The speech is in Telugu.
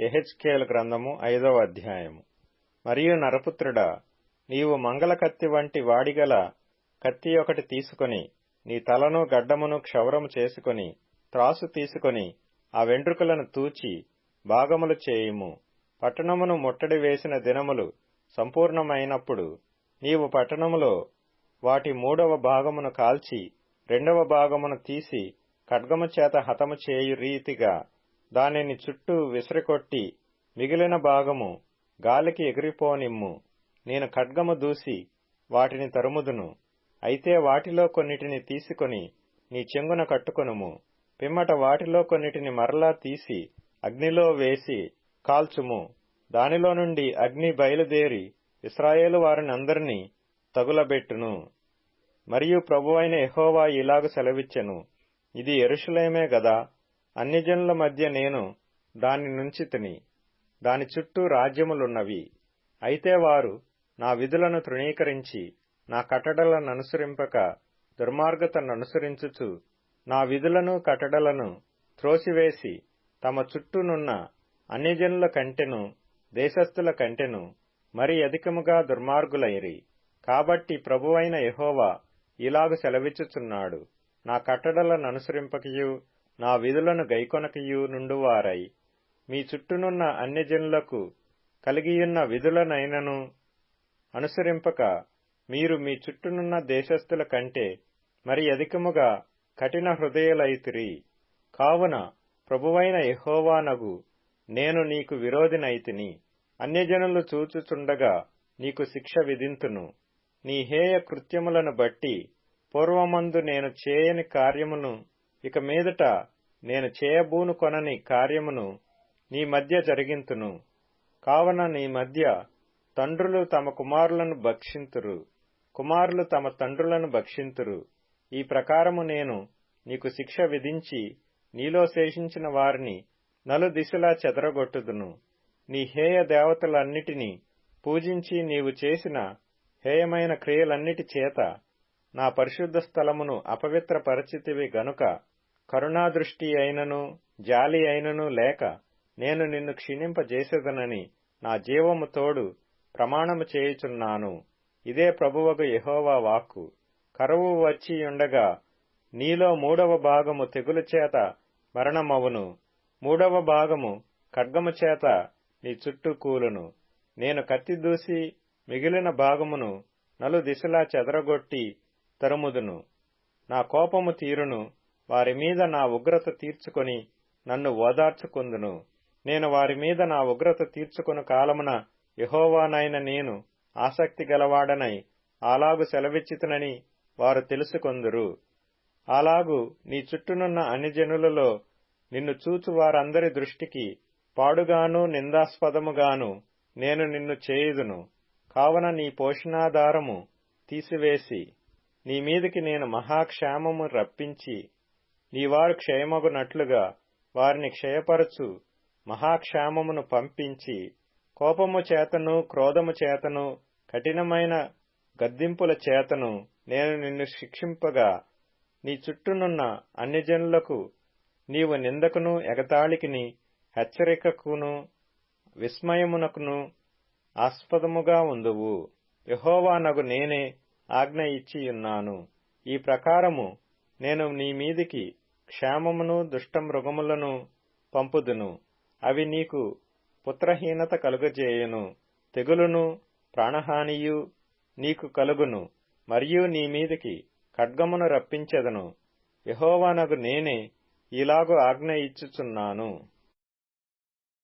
ఎహెచ్కేల్ గ్రంథము ఐదవ అధ్యాయము. మరియు నరపుత్రుడా నీవు మంగళ కత్తి వంటి వాడిగల కత్తి ఒకటి తీసుకొని నీ తలను గడ్డమును క్షౌరము చేసుకొని త్రాసు తీసుకొని ఆ వెంట్రుకలను తూచి భాగములు చేయుము. పట్టణమును ముట్టడి వేసిన దినములు సంపూర్ణమైనప్పుడు నీవు పట్టణములో వాటి మూడవ భాగమును కాల్చి రెండవ భాగమును తీసి ఖడ్గము చేత హతము చేయు రీతిగా దానిని చుట్టూ విసిరికొట్టి మిగిలిన భాగము గాలికి ఎగిరిపోనిమ్ము. నేను ఖడ్గము దూసి వాటిని తరుముదును. అయితే వాటిలో కొన్నిటిని తీసుకొని నీ చెంగున కట్టుకొనుము. పిమ్మట వాటిలో కొన్నిటిని మరలా తీసి అగ్నిలో వేసి కాల్చుము. దానిలో నుండి అగ్ని బయలుదేరి ఇస్రాయేలు వారినందరినీ తగులబెట్టును. మరియు ప్రభువైన ఎహోవా ఇలాగు సెలవిచ్చెను. ఇది ఎరుషులేమే గదా. అన్ని మధ్య నేను దాని నుంచి తిని దాని చుట్టూ రాజ్యములున్నవి. అయితే వారు నా విధులను తృణీకరించి నా కట్టడలను అనుసరింపక దుర్మార్గతననుసరించుచు నా విధులను కట్టడలను త్రోసివేసి తమ చుట్టూనున్న అన్ని కంటెను దేశస్థుల కంటెను మరి అధికముగా దుర్మార్గులైరి. కాబట్టి ప్రభువైన యహోవా ఇలాగు సెలవిచ్చుచున్నాడు. నా కట్టడలను అనుసరింపకయు నా విధులను గైకొనకయు నుండువారై. మీ చుట్టూనున్న అన్ని జనులకు కలిగియున్న విధులనైనను అనుసరింపక మీరు మీ చుట్టూనున్న దేశస్థుల కంటే మరి అధికముగా కఠిన హృదయులైతిరి. కావున ప్రభువైన యహోవానగు నేను నీకు విరోధినైతిని. అన్యజనులు చూచుచుండగా నీకు శిక్ష విధింతును. నీ హేయ కృత్యములను బట్టి పూర్వమందు నేను చేయని కార్యమును ఇక మీదట నేను చేయబూను కొనని కార్యమును నీ మధ్య జరిగింతును. కావున నీ మధ్య తండ్రులు తమ కుమారులను భక్షింతురు. కుమారులు తమ తండ్రులను భక్షింతురు. ఈ ప్రకారము నేను నీకు శిక్ష విధించి నీలో శేషించిన వారిని నలు దిశలా చెదరగొట్టుదును. నీ హేయ దేవతలన్నిటినీ పూజించి నీవు చేసిన హేయమైన క్రియలన్నిటి చేత నా పరిశుద్ధ స్థలమును అపవిత్రపరచితివి గనుక కరుణాదృష్టి అయినను జాలి అయినను లేక నేను నిన్ను క్షీణింపజేసేదనని నా జీవము తోడు ప్రమాణము చేయుచున్నాను. ఇదే ప్రభువగు యహోవా వాక్కు. కరువు వచ్చి ఉండగా నీలో మూడవ భాగము తెగులు చేత మరణమవును. మూడవ భాగము ఖడ్గము చేత నీ చుట్టూ కూలును. నేను కత్తి దూసి మిగిలిన భాగమును నలు దిశలా చెదరగొట్టి తరుముదును. నా కోపము తీరును వారి మీద నా ఉగ్రత తీర్చుకొని నన్ను ఓదార్చుకుందును. నేను వారి మీద నా ఉగ్రత తీర్చుకుని కాలమున యహోవానైన నేను ఆసక్తి గలవాడనై అలాగు సెలవిచ్చితునని వారు తెలుసుకొందురు. అలాగు నీ చుట్టూనున్న అన్ని జనులలో నిన్ను చూచు వారందరి దృష్టికి పాడుగాను నిందాస్పదముగాను నేను నిన్ను చేయుదును. కావున నీ పోషణాధారము తీసివేసి నీ మీదికి నేను మహాక్షేమము రప్పించి నీవారు క్షయమగునట్లుగా వారిని క్షయపరచు మహాక్షేమమును పంపించి కోపము చేతను క్రోధము చేతను కఠినమైన గద్దింపుల చేతను నేను నిన్ను శిక్షింపగా నీ చుట్టూనున్న అన్ని జనులకు నీవు నిందకును ఎగతాళికిని హెచ్చరికకును విస్మయమునకును ఆస్పదముగా ఉందువు. యహోవానగు నేనే ఆజ్ఞ ఇచ్చియున్నాను ఈ ప్రకారము నేను నీ మీదికి క్షేమమును దుష్టమృగములను పంపుదును. అవి నీకు పుత్రహీనత కలుగజేయును. తెగులును ప్రాణహానియు నీకు కలుగును. మరియు నీ మీదికి ఖడ్గమును రప్పించెదను. యహోవానగు నేనే ఇలాగు ఆజ్ఞ ఇచ్చుచున్నాను.